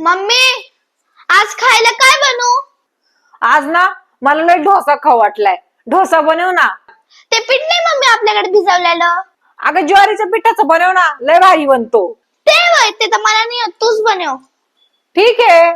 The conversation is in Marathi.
मम्मी आज खायला काय बनवू? आज ना मला लय डोसा खाऊ वाटलाय. डोसा बनव ना. ते पीठ नाही मम्मी आपल्याकडे भिजवलेलं? अगं ज्वारीच्या पिठाचं बनव ना. लय भारी बनतो. ते वय ते तर मला नाही येत, तूच बनव. ठीक आहे.